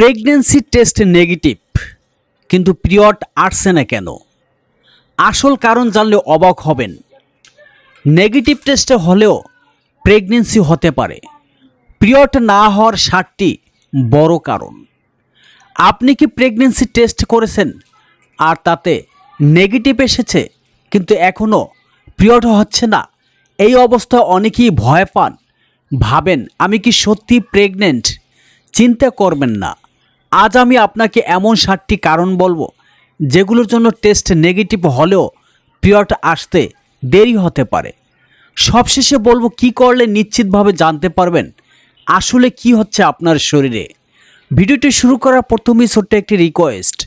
Pregnancy test negative কিন্তু period আসছে না কেন? আসল কারণ জানলে অবাক হবেন। নেগেটিভ টেস্টে হলেও প্রেগনেন্সি হতে পারে। পিরিয়ড না হওয়ার ষাটটি বড় কারণ। আপনি কি প্রেগনেন্সি টেস্ট করেছেন? আর তাতে নেগেটিভ এসেছে, কিন্তু এখনও পিরিয়ড হচ্ছে না। এই অবস্থা অনেকেই ভয় পান। ভাবেন, আমি কি সত্যি প্রেগনেন্ট চিন্তা করবেন না। আজ আমি আপনাকে এমন সাতটি কারণ বলব, যেগুলোর জন্য টেস্ট নেগেটিভ হলেও পিরিয়ড আসতে দেরি হতে পারে। সবশেষে বলব কি করলে নিশ্চিতভাবে জানতে পারবেন, আসলে কি হচ্ছে আপনার শরীরে। ভিডিওটি শুরু করার প্রথমেই ছোট্ট একটি রিকোয়েস্ট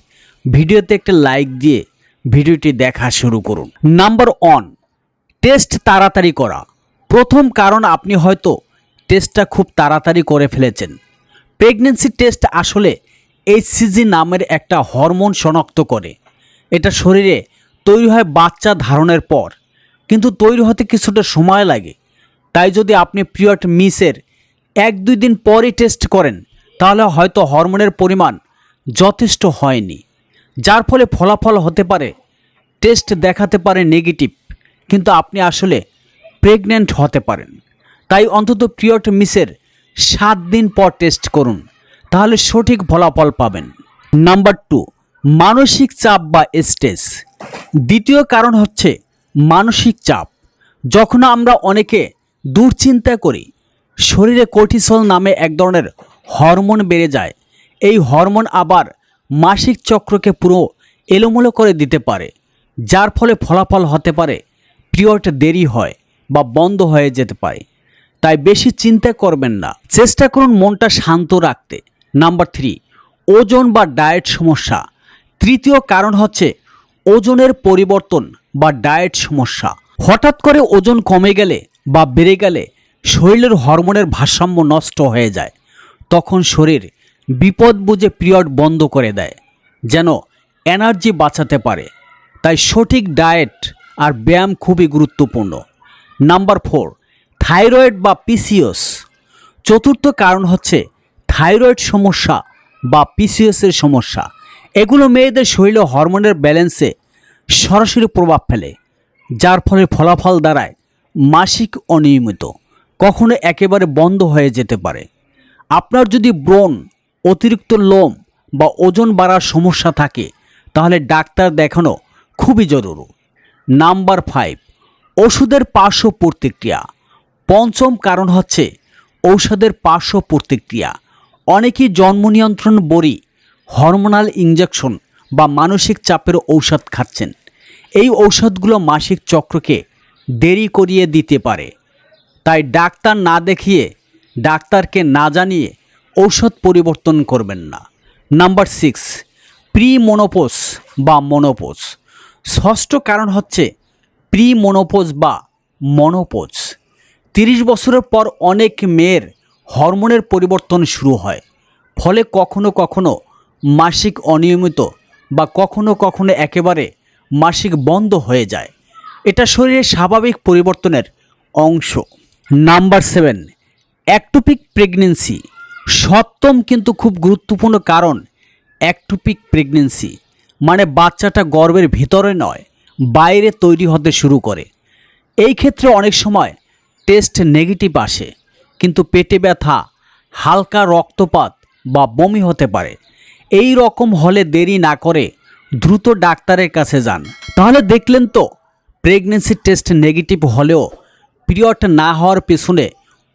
ভিডিওতে একটা লাইক দিয়ে ভিডিওটি দেখা শুরু করুন। নাম্বার ওয়ান টেস্ট তাড়াতাড়ি করা। প্রথম কারণ, আপনি হয়তো টেস্টটা খুব তাড়াতাড়ি করে ফেলেছেন। প্রেগনেন্সি টেস্ট আসলে এইচসিজি নামের একটা হরমোন শনাক্ত করে। এটা শরীরে তৈরি হয় বাচ্চা ধারণের পর। কিন্তু তৈরি হতে কিছুটা সময় লাগে। তাই যদি আপনি পিরিয়ড মিসের এক দুই দিন পরই টেস্ট করেন, তাহলে হয়তো হরমোনের পরিমাণ যথেষ্ট হয়নি। যার ফলে ফলাফল হতে পারে টেস্ট দেখাতে পারে নেগেটিভ কিন্তু আপনি আসলে প্রেগন্যান্ট হতে পারেন। তাই অন্তত পিরিয়ড মিসের সাত দিন পর টেস্ট করুন। তাহলে সঠিক ফলাফল পাবেন। নাম্বার টু মানসিক চাপ বা স্ট্রেস দ্বিতীয় কারণ হচ্ছে মানসিক চাপ। যখন আমরা অনেকে দুশ্চিন্তা করি, শরীরে কোর্টিসল নামে এক ধরনের হরমোন বেড়ে যায়। এই হরমোন আবার মাসিক চক্রকে পুরো এলোমেলো করে দিতে পারে, যার ফলে ফলাফল হতে পারে পিরিয়ড দেরি হয় বা বন্ধ হয়ে যেতে পারে। তাই বেশি চিন্তা করবেন না। চেষ্টা করুন মনটা শান্ত রাখতে। নাম্বার থ্রি ওজন বা ডায়েট সমস্যা। তৃতীয় কারণ হচ্ছে ওজনের পরিবর্তন বা ডায়েট সমস্যা। হঠাৎ করে ওজন কমে গেলে বা বেড়ে গেলে শরীরের হরমোনের ভারসাম্য নষ্ট হয়ে যায়। তখন শরীর বিপদ বুঝে পিরিয়ড বন্ধ করে দেয়, যেন এনার্জি বাঁচাতে পারে। তাই সঠিক ডায়েট আর ব্যায়াম খুবই গুরুত্বপূর্ণ। নাম্বার ফোর থাইরয়েড বা পিসিওস চতুর্থ কারণ হচ্ছে থাইরয়েড সমস্যা বা পিসিএসের সমস্যা। এগুলো মেয়েদের শরীরে হরমোনের ব্যালেন্সে সরাসরি প্রভাব ফেলে, যার ফলে ফলাফল দাঁড়ায় মাসিক অনিয়মিত, কখনো একেবারে বন্ধ হয়ে যেতে পারে। আপনার যদি ব্রণ, অতিরিক্ত লোম বা ওজন বাড়ার সমস্যা থাকে, তাহলে ডাক্তার দেখানো খুবই জরুরি। নাম্বার ফাইভ, ওষুধের পার্শ্ব প্রতিক্রিয়া। পঞ্চম কারণ হচ্ছে ঔষধের পার্শ্ব প্রতিক্রিয়া। অনেকেই জন্ম নিয়ন্ত্রণ বড়ি হরমোনাল ইঞ্জেকশন বা মানসিক চাপের ঔষধ খাচ্ছেন। এই ঔষধগুলো মাসিক চক্রকে দেরি করিয়ে দিতে পারে। তাই ডাক্তার না দেখিয়ে ডাক্তারকে না জানিয়ে ঔষধ পরিবর্তন করবেন না। নাম্বার সিক্স প্রি মনোপোজ বা মনোপোজ। ষষ্ঠ কারণ হচ্ছে প্রি মনোপোজ বা মনোপোজ। তিরিশ বছরের পর অনেক মেয়ের হরমোনের পরিবর্তন শুরু হয়। ফলে কখনো কখনো মাসিক অনিয়মিত বা কখনো কখনো একেবারে মাসিক বন্ধ হয়ে যায়। এটা শরীরের স্বাভাবিক পরিবর্তনের অংশ। Number seven, ectopic pregnancy. সপ্তম কিন্তু খুব গুরুত্বপূর্ণ কারণ অ্যাক্টোপিক প্রেগনেন্সি। মানে বাচ্চাটা গর্বের ভিতরে নয়, বাইরে তৈরি হতে শুরু করে। এই ক্ষেত্রে অনেক সময় টেস্ট নেগেটিভ আসে। কিন্তু পেটে ব্যথা, হালকা রক্তপাত বা বমি হতে পারে। এই রকম হলে দেরি না করে দ্রুত ডাক্তারের কাছে যান। তাহলে দেখলেন তো প্রেগনেন্সি টেস্ট নেগেটিভ হলেও পিরিয়ড না হওয়ার পেছনে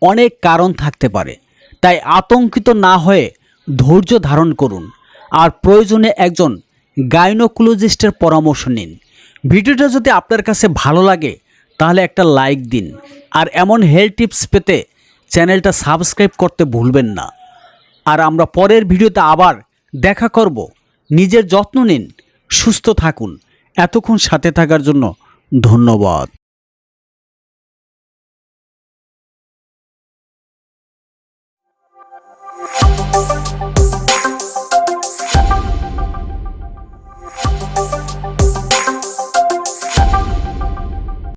অনেক কারণ থাকতে পারে। তাই আতঙ্কিত না হয়ে ধৈর্য ধারণ করুন আর প্রয়োজনে একজন গাইনোকোলজিস্টের পরামর্শ নিন। ভিডিওটা যদি আপনার কাছে ভালো লাগে, তাহলে একটা লাইক দিন। আর এমন হেলথ টিপস পেতে চ্যানেলটা সাবস্ক্রাইব করতে ভুলবেন না। আর আমরা পরের ভিডিওতে আবার দেখা করব। নিজের যত্ন নিন, সুস্থ থাকুন। এতক্ষণ সাথে থাকার জন্য ধন্যবাদ।